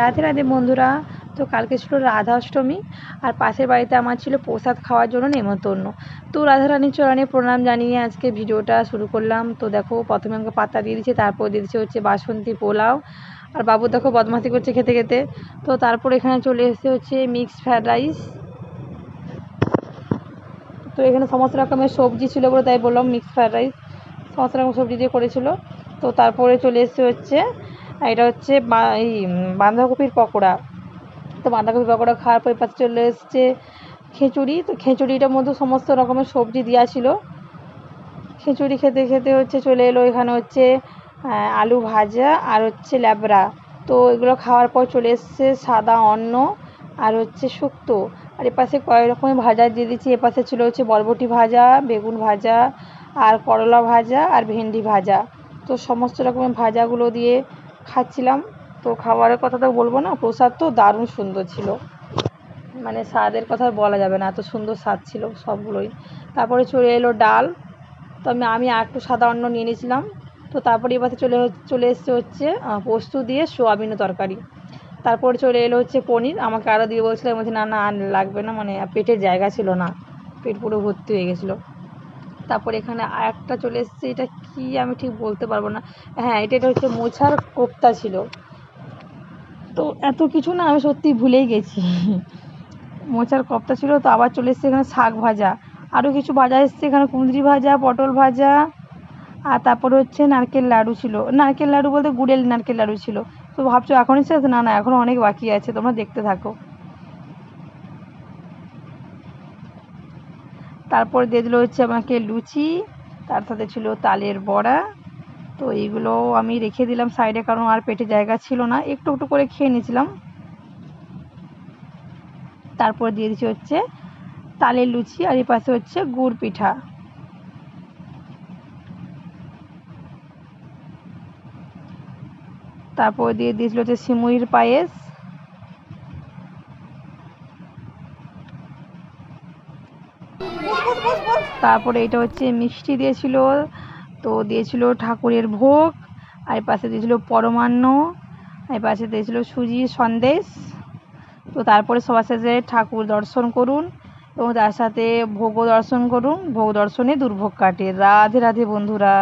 রাধে রাধে বন্ধুরা। তো কালকে ছিল রাধা অষ্টমী, আর পাশের বাড়িতে আমার ছিল প্রসাদ খাওয়ার জন্য নেমন্তন্ন। তো রাধারানীর চরণে প্রণাম জানিয়ে আজকে ভিডিওটা শুরু করলাম। তো দেখো, প্রথমে আমাকে পাতা দিয়ে দিচ্ছে তারপর দিয়ে দিচ্ছে হচ্ছে বাসন্তী পোলাও। আর বাবু দেখো বদমাতি করছে খেতে খেতে। তো তারপর এখানে চলে এসেছে হচ্ছে মিক্সড ফ্রায়েড রাইস তো এখানে সমস্ত রকমের সবজি ছিল বলে তাই বললাম মিক্সড ফ্রায়েড রাইস সমস্ত রকম সবজি দিয়ে করেছিল। তো তারপরে চলে এসেছে হচ্ছে এটা হচ্ছে এই বাঁধাকপির পকোড়া। তো বাঁধাকপির পকোড়া খাওয়ার পর পাশে চলে এসছে খিচুড়ি। তো খিচুড়িটার মধ্যে সমস্ত রকমের সবজি দেওয়া ছিল। খিচুড়ি খেতে খেতে হচ্ছে চলে এলো এখানে হচ্ছে আলু ভাজা আর হচ্ছে ল্যাবড়া। তো এগুলো খাওয়ার পর চলে এসছে সাদা অন্ন আর হচ্ছে শুক্তো। আর এপাশে কয়েক রকমের ভাজা দিয়ে দিচ্ছি। এপাশে ছিল হচ্ছে বরবটি ভাজা, বেগুন ভাজা আর করলা ভাজা আর ভেন্ডি ভাজা। তো সমস্ত রকমের ভাজাগুলো দিয়ে খাচ্ছিলাম। তো খাবারের কথা তো বলব না, প্রসাদ তো দারুণ সুন্দর ছিল। মানে স্বাদের কথা বলা যাবে না, এত সুন্দর স্বাদ ছিল সবগুলোই। তারপরে চলে এলো ডাল। তো আমি আমি আর একটু সাদা অন্ন নিয়ে নিয়েছিলাম। তো তারপরে এবারে চলে চলে এসছে হচ্ছে পোস্ত দিয়ে সোয়াবিনের তরকারি। তারপরে চলে এলো হচ্ছে পনির। আমাকে আরও দিয়ে বলছিল বলছি, না না, আর লাগবে না। মানে পেটের জায়গা ছিল না, পেট পুরো ভর্তি হয়ে গেছিল। তারপর এখানে আর একটা চলে এসছে, এটা কি আমি ঠিক বলতে পারব না। হ্যাঁ এটা এটা হচ্ছে মোছার কোপ্তা ছিল। তো এত কিছু না আমি সত্যি ভুলেই গেছি। মোচার কপ্তা ছিল, তো আবার চলে এসছে এখানে শাক ভাজা। আরও কিছু ভাজা এসছে, এখানে কুঁদরি ভাজা, পটল ভাজা, আর তারপরে হচ্ছে নারকেল লাড়ু ছিল। নারকেল লাড়ু বলতে গুড়ের নারকেল লাড়ু ছিল। তো ভাবছ এখনই শেষ? না না, এখনও অনেক বাকি আছে, তোমরা দেখতে থাকো। তারপর দিয়ে দিল হচ্ছে আমাকে লুচি, তার সাথে ছিল তালের বড়া। তো এইগুলো আমি রেখে দিলাম সাইডে কারণ আর পেটে জায়গা ছিল না। একটু একটু করে খেয়ে নিয়েছিলাম। তারপর দিয়ে দিচ্ছি হচ্ছে তালের লুচি আর এই পাশে হচ্ছে গুড় পিঠা। তারপর দিয়ে দিয়েছিল হচ্ছে সিমুইর পায়েস। তারপরে এটা হচ্ছে মিষ্টি দিয়েছিল, তো দিয়েছিল ঠাকুরের ভোগ, আর পাশে দিয়েছিল পরমান্ন, আর পাশে দিয়েছিল সুজি সন্দেশ। তো তারপরে সবার সাথে ঠাকুর দর্শন করুন, এবং তার সাথে ভোগও দর্শন করুন, ভোগ দর্শনে দুর্ভোগ কাটে। রাধে রাধে বন্ধুরা।